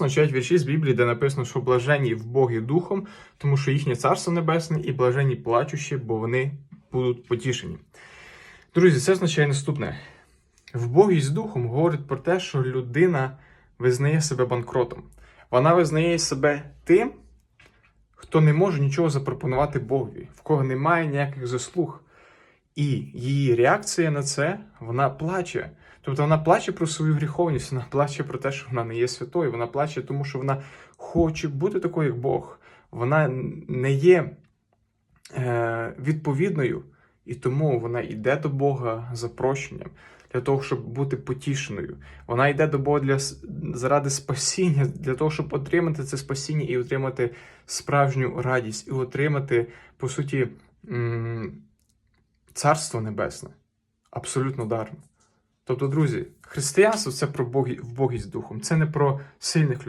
означають вірші з Біблії, де написано, що блаженні в Богі духом, тому що їхнє царство небесне, і блаженні плачущі, бо вони будуть потішені. Друзі, це означає наступне: вбогість духом говорить про те, що людина визнає себе банкротом. Вона визнає себе тим, хто не може нічого запропонувати Богові, в кого немає ніяких заслуг. І її реакція на це вона плаче. Тобто вона плаче про свою гріховність, вона плаче про те, що вона не є святою. Вона плаче, тому що вона хоче бути такою, як Бог. Вона не є е, відповідною, і тому вона йде до Бога за прощенням, для того, щоб бути потішеною. Вона йде до Бога для, заради спасіння, для того, щоб отримати це спасіння і отримати справжню радість, і отримати, по суті, царство небесне. Абсолютно дармо. Тобто, друзі, християнство це про богі, з духом, це не про сильних людей.